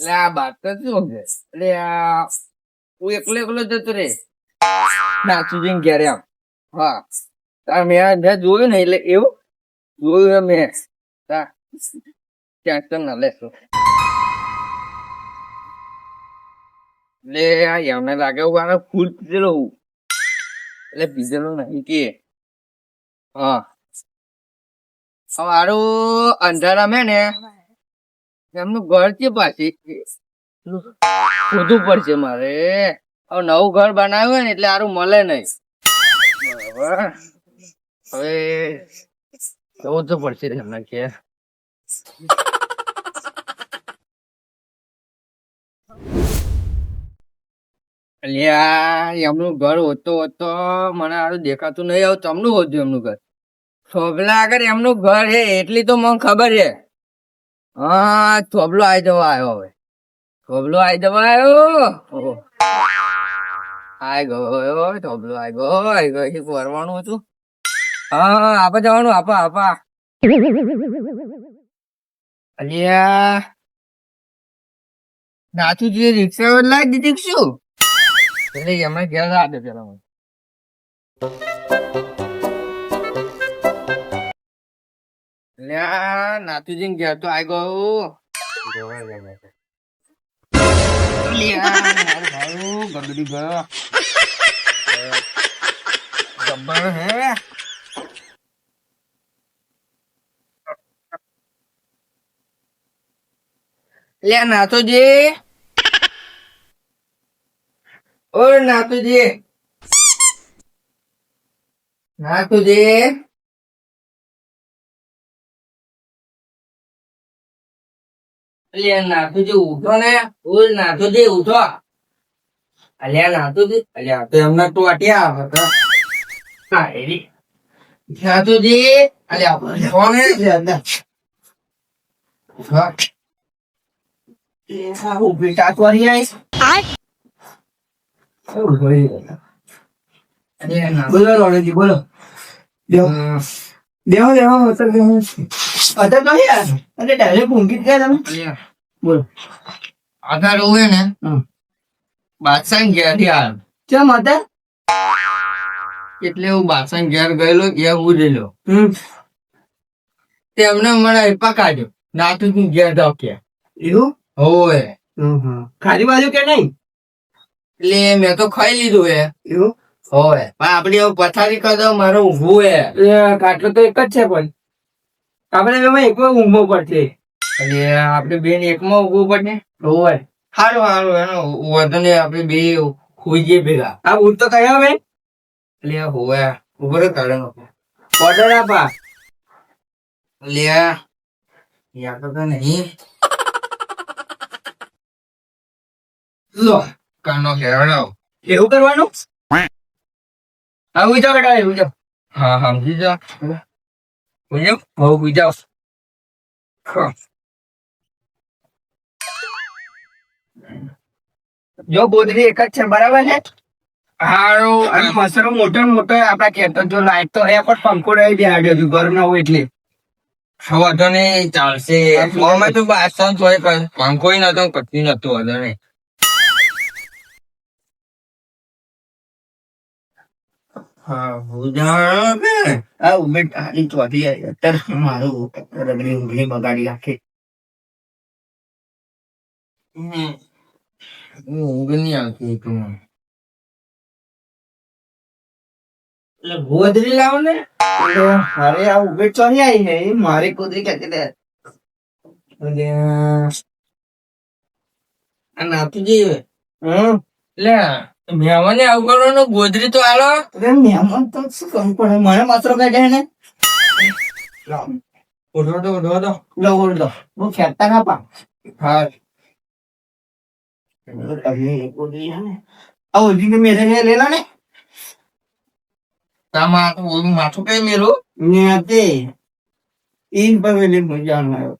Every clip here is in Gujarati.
એટલે આ બાત તો શું છે? એટલે આ, હું એકલો એકલો જતો રે નાચુજી ઘેરે આમ હા. તાર મેં મેં જોયું ને એટલે એવું? જોયું મેં. તા. ટેન્શન ના લેશો એટલે આ એમને લાગે હું આને ફૂલ પીધેલો હું એટલે પીધેલો નહીં કે. હા. હારું અંધારા મેં ને એમનું ઘર છે પાછી. શોધવું પડશે મારે. હવે નવું ઘર બનાવ્યું હોય ને એટલે સારું મળે નહીં. હવે જવું તો પડશે એમના અલ્યા, એમનું ઘર હોતો હોતો મને સારું દેખાતું નહીં. આવું તમનું હોતું એમનું ઘર? થોભલા આગળ એમનું ઘર છે એટલી તો મને ખબર છે હા, થોભલો આવી જવા આવ્યો હવે. થોભલો આવી જવા આવ્યો. આઈ ગયો થોભલો આઈ ગયો આઈ ગયો એ ફરવાનું હતું. હા, આપા જવાનું, આપા આપા. અલ્યા. નાથુજી રિક્ષા લાવી દીધી શું? એટલે એમણે ઘેર દે પેલા મને અલ્યા નાથુજી ઘેર તો આઈ ગયો અલ્યા, મારો ભાઈ ગગડી ગયો જબ્બર હે લે નાથુજી ઓ નાથુજી નાથુજી અલ્યા નાથુજી ઉઠો ને ઓલ નાથુજી ઉઠો અલ્યા નાથુજી અલ્યા તો એમના ટોટિયા હતા હા એરી નાથુજી અલ્યા ઉઠો ને ઊભી ટાટવારી આવીશ. બોલો રોણજી બોલો. દેવો અત્યારે અત્યારે તો યાર. અરે ડાયરેક્ટ ઊંઘી ગયા તમે. બોલો. આધાર હોય ને? બાદશાહ ગયા. આવ્યો ચમ હતા એટલે હું બાદશાહ ઘેર ગયેલો ઘેર ઉડેલો હમ. તેમને મને એપા કાઢ્યો. ના તું ઘેર કે એવું? હોય હમ ખાલી બાજુ કે નહીં? એટલે મેં તો ખાઈ લીધું હે. એવું? હોય પણ આપડી પથારી કરો મારો ઊભું હે. કાટલો તો એક જ છે પણ. આપણે એમાં એકલો ઊંઘો પડશે. એટલે આપડે બેન એકમાં ઊભું પડે હોય. સારું સારું એનો વધુ ને આપડે બે ખોઈ જઈએ ભેગા. આ ઊંઘ તો કયો ભાઈ એટલે હોય. ઊભો રે કાઢે ઓર્ડર આપા. એટલે યાદ તો નહીં. લો કાનો હેરણાવ એવું કરવાનું? આવું જાવ બેટા ઉઈ જાઓ હા સમજી જા જાઓ હો ઉઈ જાઓ જો બોદરી એક જ છે બરાબર છે? હારું અને મસરો મોટો ને મોટો આપડા ખેતર જો લાઈટ તો એ પણ પંખો રહી બેહાડ્યો છું ઘર ના હોય એટલે. વાંધો નહીં ચાલશે. તો તો પંખો નતો કચ્છી નતો વાંધો નહીં ઉદાહરણ ને આ ઉમેદ હારી ચોથી. અત્યારે મારું રગડી બગાડી નાખી. ઊંઘ નહીં આવતી એટલે ગોદરી લાવો ને એટલે મારે આ ઉમેદ ચોરી આવી છે મારી કુદરી કહેતી હતી. આ નાતું નાતુજી હમ, લે મેમને આવું કરવાનું ગોદરી તો આલો. મહેમાન તો શું કરું? પણ મને માત્ર બેઠે ને. ઉઠો તો તો લો દો હું ફેરતા ના પા હા. આ ઓજી કે મેરે ને. લેલા ને તમારે માથું કઈ મેલું? ને તે ઈન પર વેલે મજા આવ્યો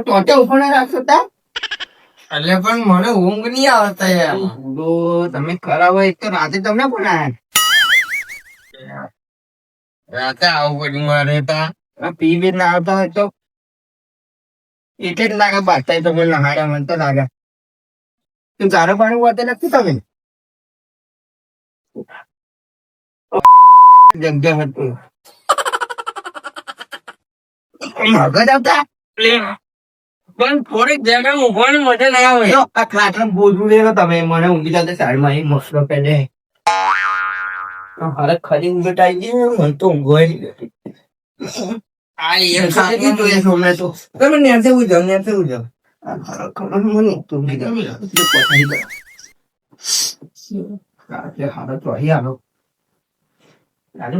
ટોટે ના રાખશો તા? એટલે પણ મને ઊંઘ નહીં આવતા યાર તમે ખરાબ હોય તો રાતે તમને પણ આયા રાતે આવું પડ્યું મારે તા. પી બી ના આવતા હોય તો? એટલે જ લાગે બાતા તો મને નહાડ્યા મને તો લાગે. તું તારે પાણી વાતે નથી તમે? જગ્યા હતું. મગજ આવતા? પણ થોડીક જગ્યા ઊંઘવાની મજા નહીં આવે. આ ખાટલા બોલવું લેવો તમે મને ઊંઘી જાતે સાઈડમાં એ મસલો પેલે અરે ખરી ઊંઘ આવી ગઈ મને તો ઊંઘ આવી ગઈ. તમે નેરતે ઉજો નેરતે ઉજો ખરો ખરો મને તું ઊંઘી જાવ. પસંદ કર હાડો તો લાગે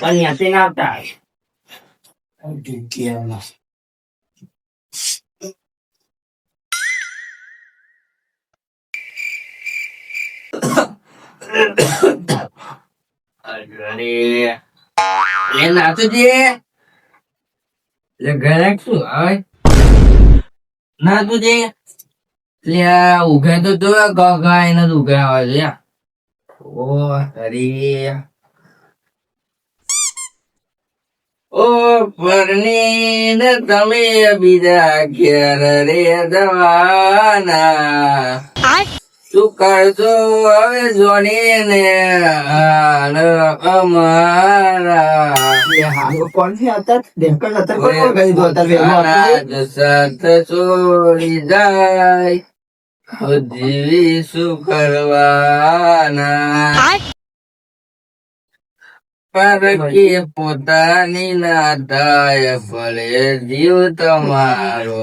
પણ ન્યાથી ના આવતા. Gugiyama. mà Lên nào tôi đi. Lên cái đấy cửa ơi Nào tôi đi Thì à, ủ khen tôi tôi có gai nó đủ kèo rồi đấy à. Ủa, đi. ઓ પરણી ને તમે બીજા ઘેર રે દવાના શું કરજો હવે જોડી ને અમારા. કોણ છે અત્યારે? ઢેકણ જાય. જીવી શું કરવાના? પરકી પોતાની ના થાય ભલે જીવ તમારો?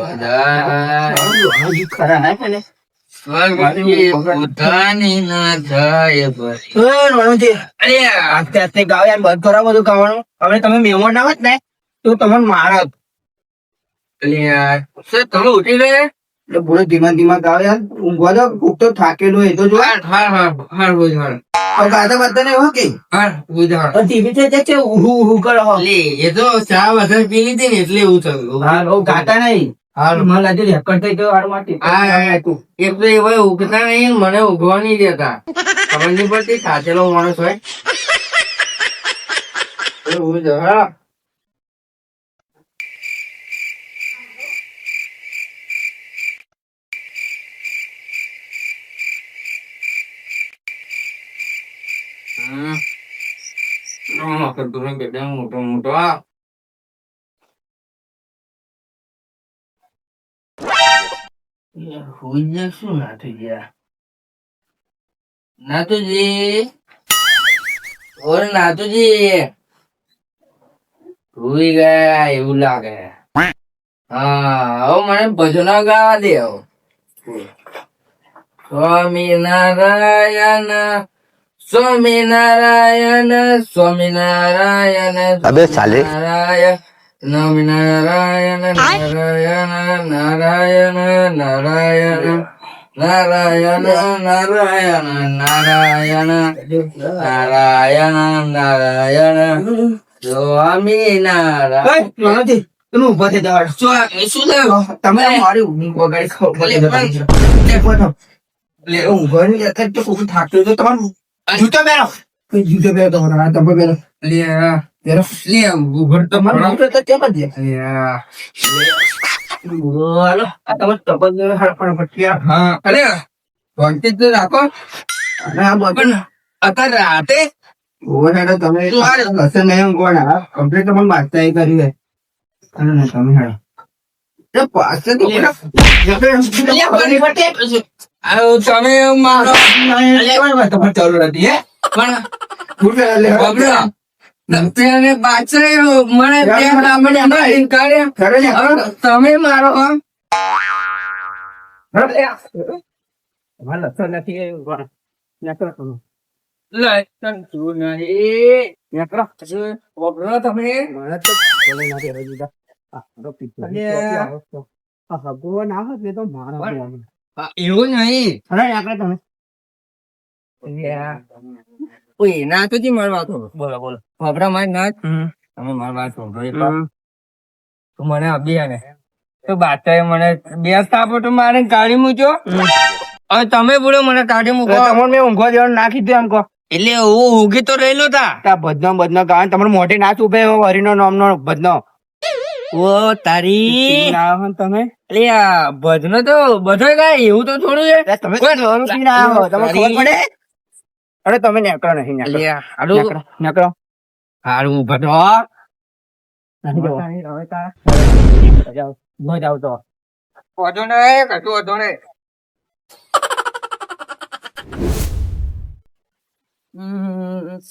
પોતાની ના થાય ભલે ગાઓ યાર, બંધ કરો બધું ગાવાનું. હવે તમે મહેમાન ના ને તો તમને મારત. યાર તમે ઉઠી ગયા એટલે પૂરો ધીમા ધીમા ગાવ યાર. ઊંઘવા દો, કોક તો થાકેલો હોય એ તો જો. હાર હાર હાર હાર બુધાર પણ ગાતા બાતા નહીં હો કે? હાર બુધાર પણ ટીવી છે જે છે, ઉહુ ઉહુ કરો લે એ તો ચા વધારે પી લીધી ને એટલે એવું થયું હાર ઓ ગાતા નહીં. હાર મને લાગે રેકર્ડ થઈ ગયો હારું માટે. આ એક તો એવા ઉગતા નહીં મને ઉગવા નહીં દેતા ખબર નહીં પડતી સાચેલો માણસ હોય એવું Nó cần tụi ગયા એવું લાગે હા હવે મને ભજનો ગાવા દે હવે સ્વામી નારાયણ સ્વામિનારાયણ સ્વામિનારાયણ અબે સાલે. નારાયણ નારાયણ નારાયણ નારાયણ નારાયણ નારાયણ નારાયણ નારાયણ નારાયણ નારાયણ સ્વામી નારાયણ તમે ઊભા થઈ જાઓ. શું થયું તમે મારી ઊંઘ વગાડી ખબર. લે, તો કોક થાકતું તો તમારું જૂતો પહેરો. જૂતો પહેરો તો ના તમે પહેરો. લે પહેરો. લે ઉભર તમારો જૂતો તો કેમ દે લે બોલો આ તમે તપન હડપણ પટિયા હા. અરે બોન્ટેજ તો રાખો. ના બોન અત્યારે રાતે? તમે કરી તમે હેડો તમે મારો ચાલુ નથી પણ તમે બાચરાયો. મને તમે મારો તમે. ભગવાન આવત ને મને અબી આપો તો મારે કાઢી મૂક્યો તમે બોલો મને કાઢી મૂકો તમને મેં ઊંઘવા દેવાનું નાખી દે એમ એટલે હું ઊંઘી તો રહેલો તા બદનો બદનો કારણ તમારે મોટી નાચ ઉભે હરીનો નામનો બદનો ઓ તારી. આવો તમે? એટલે આ ભજનો તો બધો ગાય એવું તો થોડું છે. અરે તમે પીને આવો ખબર પડે? અરે તમે નેકળો નહીં નેકળો. નેકળો હારું ભજો જાઓ તો વધુ કશું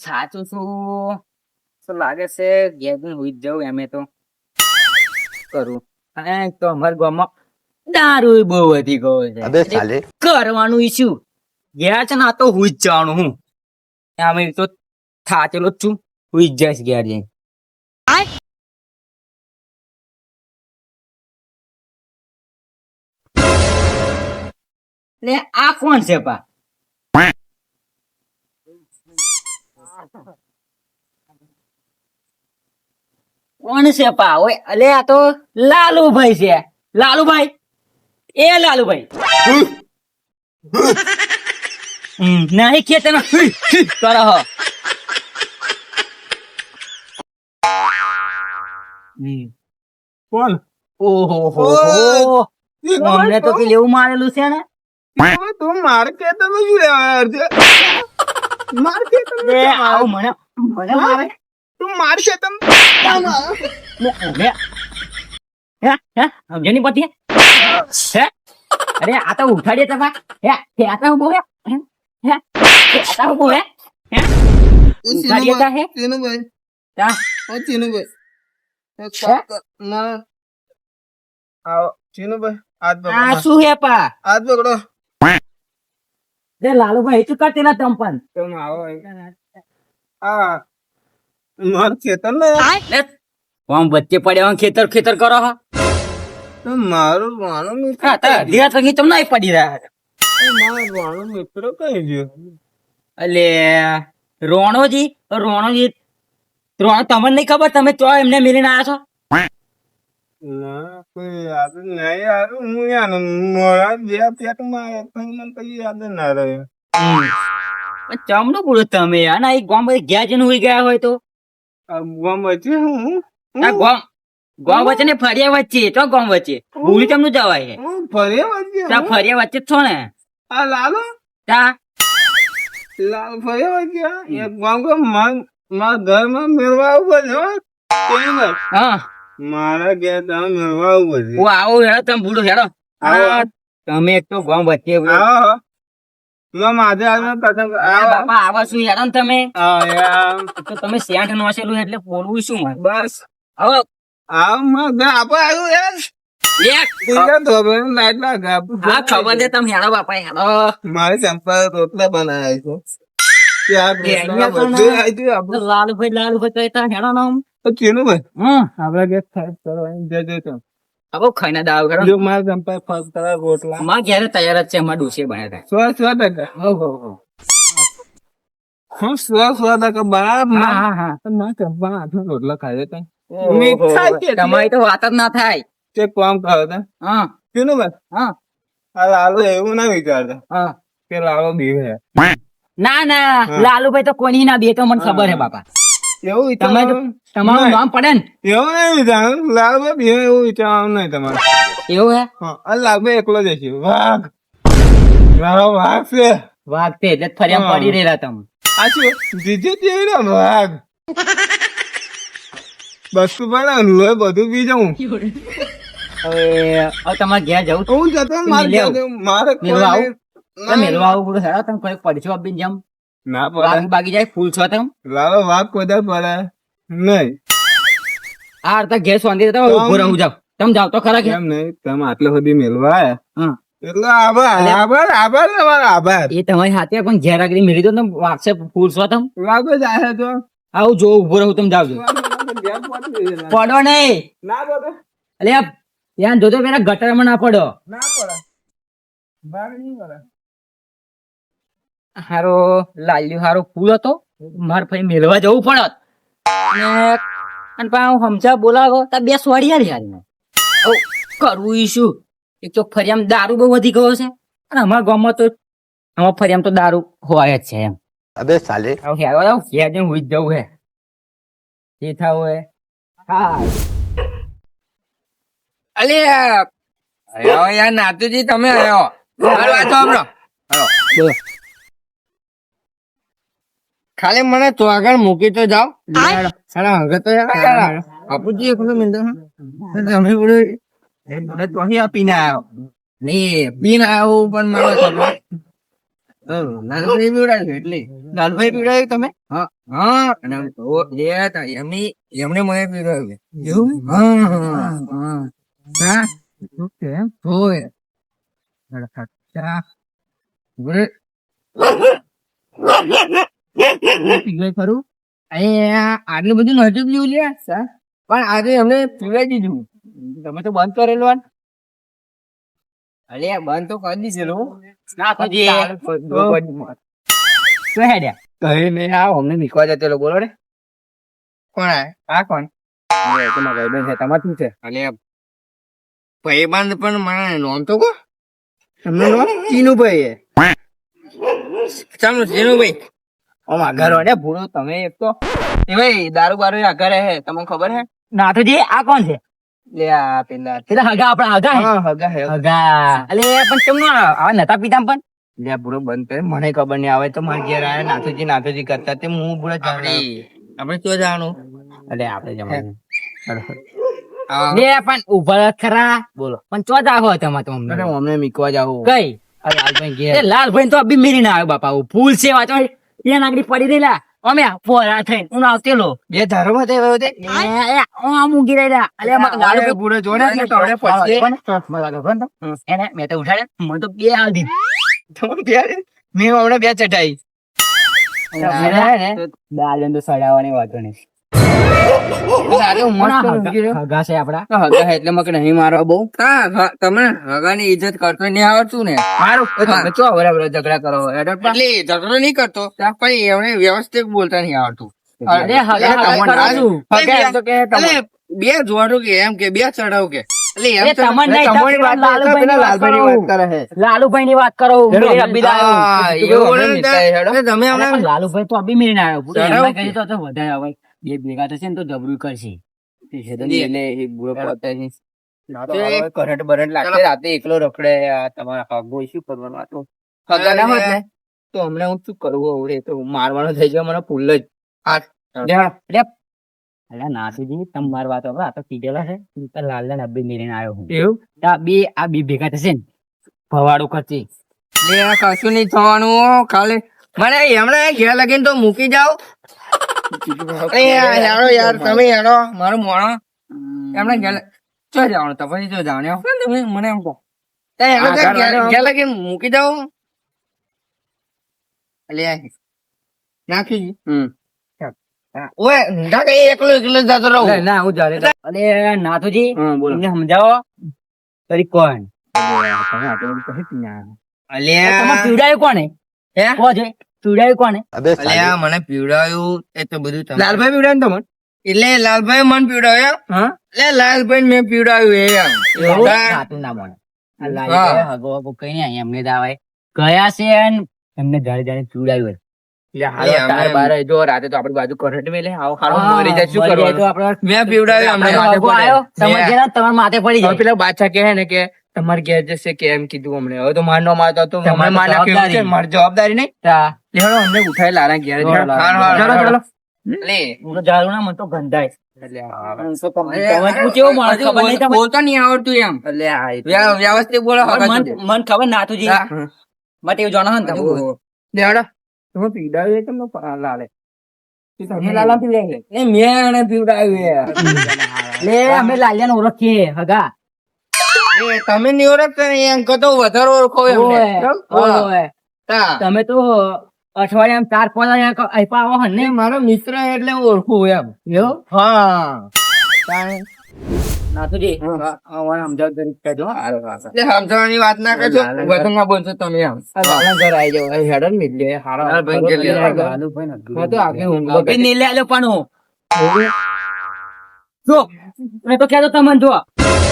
સાચું શું? શું લાગે છે? ગેર જઈને જવું જ જાઉં એમે તો. કરું. અને તો અમાર ગામમાં દારૂ બહુ વધી ગયો છે. કરવાનું ઈશ્યુ ગયા છે ના તો હું જ જવાનું હું. અમે તો થાચેલો જ છું. હું જ જઈશ ઘેર જઈને. લે આ કોણ છે પા? કોણ છે પા? ઓય અલે આ તો લાલુભાઈ છે. લાલુભાઈ? એ લાલુભાઈ. નહીં ખેતર કરો હો. કોણ? ઓહો હો હો. અમને તો પેલું એવું મારેલું છે ને? તું મારે કે તમે શું લેવા છે? માર કે તમે મને મને મારે. તું માર કે તમે લે. હે હે સમજે નહીં પડતી હે? અરે આ તો ઉઠાડીએ તમા હે હે આ તો ઊભો હે. હે આ તો ઊભો હે. હે? ઉઠાડીએ તા હે? ચીનુભાઈ તા? ઓ ચીનુભાઈ એક હે? ના. આવો ચીનુભાઈ હાથ આ શું હે પા? હાથ પકડો. લે લાલુભાઈ તું કરતી ના તંપન તમે આવો. આ માર ખેતર ને કોમ વચ્ચે પડ્યા ખેતર ખેતર કરો હા. મારું વાણો મિત્ર ધીરા તંગી તમને આઈ પડી રહ્યા મારો વાણો મિત્ર કઈ ગયો? અલે રોણોજી રોણોજી રોણો તમને નહીં ખબર? તમે ચો એમને મિલીને આવ્યા છો? ના કોઈ યાદ નહીં યાર. હું યાર મોડા બે પેટમાં મને કઈ યાદ ના રહ્યો. ચમનો બોલો તમે યાર. ના એ ગામ બધી ગયા જઈને હોઈ ગયા હોય તો. ગામ વચ્ચે હું ગોમ ગામ વચ્ચે ને ફરિયા વચ્ચે તો ગોમ વચ્ચે. ભૂલી ચમનું જવાય છે ફરિયા વચ્ચે તા ફરિયા વચ્ચે છો ને. આ લાલો? તા? લાલ ફરિયા વચ્ચે એક ગામ કે માં ઘરમાં મેળવા આવું છે હો. મારા ઘેર તમે મેળવા આવું હું આવું હેડો તમે ભૂલો હેડો. તમે એક તો ગોમ વચ્ચે આવો મેં માથે હાથમાં પતંગ આ આવો બાપા આવા શું હેડો તમે? તો તમે સેન્ટ નોસેલું એટલે બોલવું શું મારે? બસ. હવે. લાલુભાઈ લાલુભાઈ હવે ખાઈને દાવ કરો. જો માર ચંપા ફસ કરા રોટલા. માં ઘેરે તૈયાર જ છે માં ડોસે બનાવ્યા સો સો ટકા. હો હો હો. હું સો સો ટકા બરાબર હા હા હા. ના મારે ચંપા રોટલા ખાયો તો. કે તમારી તો વાત જ ના થાય. તે કોમ કરો તો. હા. ચીનુભાઈ, હા. આ લાલો એવું ના વિચારતા. હા. કે લાલો બીવે. ના ના. લાલુભાઈ તો કોની ના બે તો મને ખબર હે બાપા. એવું તો તમારું નામ પડે ને. એવું નહીં વિચારવાનું. લાલભાઈ બીવે એવું વિચારવાનું નહીં તમારે. એવું હે? હા લાલભાઈ એકલો જ છે વાઘ. મારો વાઘ છે. વાઘ તે એટલે જ પડી રહેલા તમે. આ શું? જીજે જેવી વાઘ. બસ્તુ પણ લોહી બધું પી જાઉં. હવે હવે તમારે ઘેર જવું હું જતો મારે આવું? મેળવા આવું બધું હેડો તમે કોઈ પડશો આપીને જેમ. ના પડે. બાકી જાય ફૂલ છો તમ લાલો વાઘ કોદા પડે. નહીં. આ તો ઘેર શાંતિ તમે ઊભો રહું જાવ તમે જાવ તો ખરા કેમ નહીં? તમે આટલો સુધી મેલવા આયા હા. એટલે આભાર આભાર આભાર તમારો આભાર. એ તમારી હાથે પણ ઘેર આગળ મેળી દો તમે વાગશે ફૂલ છો તમ લાગો જાય તો. આવું જો ઊભો રહું તમે જાવજો પડો નહીં. ના પડે. અલ્યા યાર જોજો પેલા ગટરમાં ના પડો. ના પડે. ભાગ નહીં પડે. હારો લાલ્યો હારો ફૂલ હતો. માર ફઈ મેળવા જવું પડત. અને અને પા હું હમજા બોલાવો તા બે સોડિયા રે હારી કરવું ઈશું એક તો ફરિયામ દારૂ બહુ વધી ગયો છે. અને અમારા ગામમાં તો અમાર ફરિયામ તો દારૂ હોય જ છે એમ. અબે સાલે. હેરો જાવ હેર જઈને હુઈ જવું હે જે થાવ હે હા. અલે અરે યાર નાતુજી તમે આવ્યો મારો વાત સાંભળો. બોલો. ખાલી મને તો આગળ મૂકી તો જાઓ સાડા હગત તો બાપુજી એક મિનિટ તમે બોલો. મને તો અહીં આપીને આવ્યો નહીં પીને આવું પણ મારો છોકરો લાલભાઈ પીવડાવ્યું એટલે. લાલભાઈ પીવડાવ્યું તમે? હા. હા એમની એમને મને પીવડાવ્યું. એવું? હા હા હા. ઓકે હોય. ચા બોલે. પીવડાય ખરું? આટલું બધું નહોતું પીવું લે પણ આજે અમને પીવાય દીધું. તમે તો બંધ કરેલો. અલે બંધ તો કરી દીધેલું. ના. તો હેડ્યા કઈ નહીં આવો અમને નીકળવા જતો બોલો ને. કોણ આ? આ કોણ? તમારા ભાઈબંધ છે તમારે શું છે? ભાઈબંધ પણ મને નોમ તો કો. તમને નો ચીનુભાઈ ચાલો જીનુભાઈ. ઓમ આગળ ને ભૂલો તમે એક તો એ ભાઈ દારૂ બારૂ આગળ હે તમને ખબર હે? નાથુજી આ કોણ છે? લે આ પેલા પેલા હગા આપણા હગા હે. હગા હે હગા. અલે પણ તમને આ નતા પીતા પણ? લે પૂરો બંધ કરે મને ખબર નહીં આવે તો મારા ઘેર આયા નાથુજી નાથુજી કરતા તે હું પૂરો આપણે આપણે તો જાણું? અલે આપણે જમાનું લે પણ ઊભા ખરા. બોલો. પણ ચો જાહો તમે તો અમને? અમને મીકવા જાવ કઈ? લાલભાઈ ઘેર. લાલભાઈ તો અભી મેરી ના આવ્યો બાપા ફૂલ છે વાંચો એ નાગરી પડી રહેલા. અમે પોરા થઈને હું આવતેલો બે ધારો માં તે તે આમ ઊંઘી રહેલા. અલે લાલભાઈ પૂરો જોડે ને એને મેં તો ઉઠાડ્યા મને તો બે હાલ દીધી. મેં હમણાં બે ચટાઈ દાલ તો સડાવવાની વાતો નહીં. એટલે મકે નહીં મારવા બહુ. તમે હગાની ઇજ્જત કરતો નહીં આવડતું ને? તમે ચો બરાબર ઝઘડા કરો એટલે ઝઘડો નહીં કરતો પણ એમને વ્યવસ્થિત બોલતા નહીં આવડતું. બે જોડું કે એમ કે બે ચડાવ કે. લાલુભાઈ ની વાત કરો. મેરી લાલુભાઈ તો અભી મેરી આવ્યો. વધારે આવે. બે ભેગા થશે ને તો જબરું કરશે. એટલે બુરો કરંટ બરંટ લાગશે રાતે એકલો રખડે આ તમારા હગો શું કરવાનું આ તો? હગા ના હોત ને? તો હમણે હું શું કરવું હવે તો મારવાનો થઈ જાય મને ફૂલ જ. વાત હવે આ તો કીધેલા છે. તો લાલ ને મેરીને આવ્યો હું. એવું? આ બે આ બે ભેગા થશે ને. ભવાડું કરતી બે કશું નહીં થવાનું ખાલી. મને હમણાં ઘેર લગીને તો મૂકી જાઓ. યારો યાર તમે યારો મારું મોણો. એમણે ઘેર ચો જવાનું તો પછી ચો જવાનું તમે મને એમ કહો. તે એમણે તો આગળ ઘેર આગળ. ઘેર લગીને મૂકી જાઓ લે નાખી હમ. ઓય ના કે એકલો એકલો જતો રહું? ના હું જારે અરે નાથુજી. તમને સમજાવો? તરી કોણ. અલ્યા. તમે પીવડાયું કોને હે? છે? પીવડાયું કોને અલ્યા મને પીવડાયું એ તો બધું તમે. લાલભાઈ પીવડાયું તમને? એટલે લાલભાઈ મન પીવડાવ્યો? એટલે લાલભાઈ મેં પીવડાવ્યું એ ખાતું તો આપડી બાજુ કરંટ મેં પીવડાવ્યો તમારા માથે પડી જાય. પેલા બાદશાહ ને કે તમારે ઘેર જશે કે એમ કીધું અમને. હવે તો નો મારતો તો તમારે અમને માર છે. મારી જવાબદારી નહીં. તા. લેવડો અમને ઉઠાય લારા ઘેર ચલો, ચલો. લે. હું તો ના મને તો ગંધાય. કેવો? બોલતા નહીં આવડતું એમ. વ્યવસ્થિત બોલો મન- ખબર ના હતું મત એવું જાણો ને લેવડો તમે પીવડાવ્યું તમને લાલે. તમે પીવડાવી મેં પીવડાવ્યું લે અમે લાલિયાને ઓળખીએ હગા. એ તમે નહીં ઓળખતા ને એમ કહો તો વધારે ઓળખો. તમે તો અઠવાડિયામાં ચાર પાંચ આપ્યા આવો ને. મારો મિત્ર એટલે ઓળખું એમ. એવું? હા. નાથુજી સમજાવ કહેજો સમજાવવાની વાત ના કરજો બોલશો તમે એમ. ઘર આઈ જાઓ. અહીં હેડો ને મિલ લે. હારો. લાલભાઈ ઘેર લે. લાલુભાઈ ને મેં તો આખી ઊંઘ અભી બગાડી. નહીં લે આલ્યો પણ હું. જો મેં તો કહેતો તમને જો.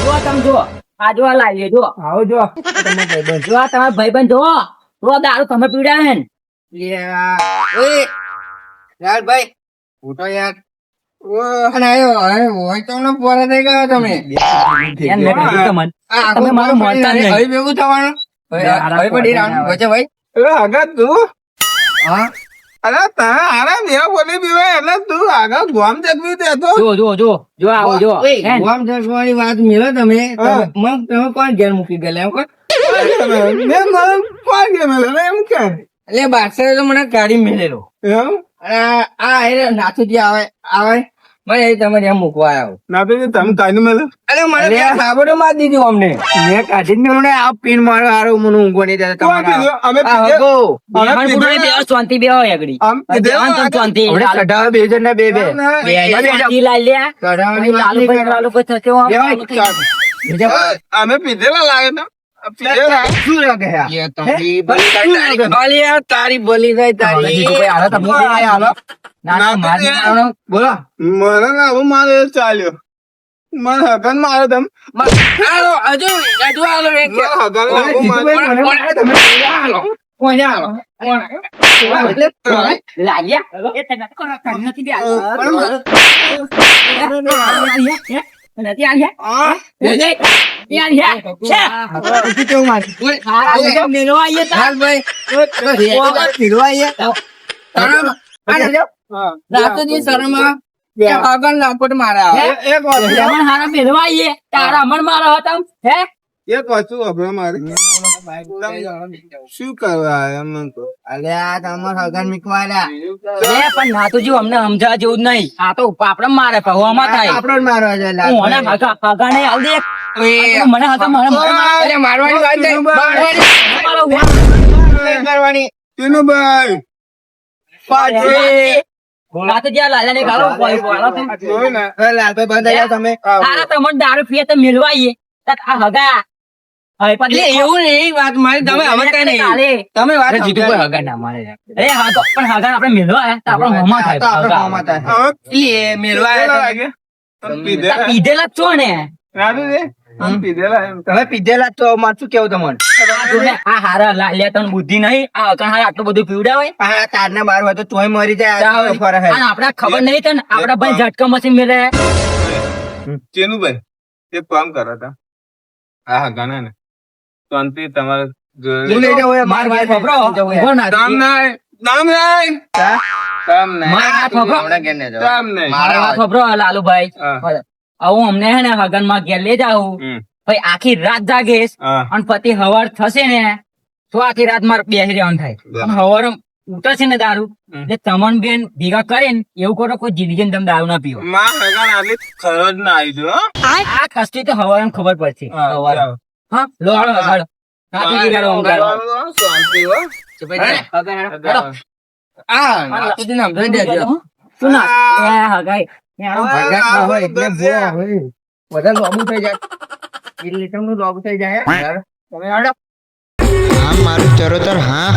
જો તમે જો. આ જો આ લાવીએ જો. આવો જો. જો આ તમારા ભાઈબંધ જો. જો આ દારૂ તમે પીવડાવે ને. યાર. ભાઈ હોય તો થઈ ગયો તમે. યાર, તમે મારું જ પડી નહીં. અરે તને આરામ એવા બોલી પીવાય એટલે તું આગળ ગોમ ચકવી દેતો જો જો જો જો આવો જો. ગોમ જસવાની વાત મેળો તમે. કોણ ઘેર મૂકી ગયેલા એમ કોણ? એમ કે. એટલે બાદશાહે તો મને કાઢી મેળેલો. એમ? અને આ- નાથુજી આવે આવે. મને એ મૂકવા આવ્યો ના તો તમે કાઢી મેલે અરે મને સાબડો મારી દીધી અમને. મેં કાઢી જ ને આ પિન મારો હારો મને નહીં દેતા અમે હગો. અમે આમ શાંતિ. બે જણ ને શાંતિ અમે પીધેલા લાગે? તારી બલી જાય તારી. બલી. મને ના હું મારે ચાલ્યો. મને હગન મારો તમે હાલો, હજુ હજુ હાલો એક મેળવા આવીએ તા. લાલભાઈ, ફીરવા અહીંયા. શરમ. આગળ લાપટ મારે એક વાત રમણ હારા મેળવા આવીએ. તારા અમર મારા હતા હે એક વસ્તુ અભરા મારે શું કરવા આયા તો કહો? આ તમાર હગન મીકવાના. એ પણ નાતુજી અમને સમજા જેવું જ નહીં આ તો પાપડમ મારે પહવામાં થાય આપણો જ મારવા છે, હું અને હગા હગા ને આલ દે મને હતા મારે મારે મારવાની વાત. મારવાની મારો નહીં કરવાની. ટીનુભાઈ, પાછી. લાલા ને ગાળો બોલ. બોલો તો. જોઈ ને? અરે લાલભાઈ બંધ થઈ તમે. તારા તમને દારૂ પીએ તો મેળવા આ હગા. એટલે એવું નહીં વાત મારી તમે હવે કઈ નહીં. તમે વાત અરે જીતુભાઈ હગા ના મારે. અરે હા તો પણ હગા આપણે મેળવા તો આપણે મોમાં થાય. તો આપણે હગા. મોંમાં થાય. એટલે એ પીધેલા? છો ને. તમે પીધેલા એમ. તમે પીધેલા જ તો મારે શું કેવું તમને આ જો ને, આ હારા લાલ્યા તને બુદ્ધિ નહીં આ અકણ હારા આટલું બધું પીવડાવે આ તારના બાર હોય તો તોય મરી જાય આ જાઓ. તો ફરે હે. અને આપણે ખબર નહીં તને આપડા ભાઈ ઝટકા મશીન એક કામ કરો તા. ને શાંતિ તમારે હું ના. હા? ઘેર ને જાઓ. કામ નહીં. મારા વાત લાલુભાઈ. આવું અમને હે ને હગનમાં ઘેર લઈ જાઉં ભાઈ આખી રાત જાગીશ અને પતિ હવાર થશે ને તો આખી રાત મારે બેસી રહેવાનું થાય અને હવાર ઉતરશે ને દારૂ એટલે તમન બેન ભેગા કરીને એવું કરો કોઈ જિંદગી તમે દારૂ ના પીવો માં હગાન આટલી ખરો જ ના આવી જો, હો? આ કષ્ટી તો હવાર ખબર પડશે હા, હવારે. હા લો હાલો હગાડો. શાંતિ, હો. ના ના હોય એટલે ભૂવા હોય. બધા લોબુ થઈ જાય. એક લીટરનું લોબુ થઈ જાય તમે હાલો. હા મારું ચરોતર હા.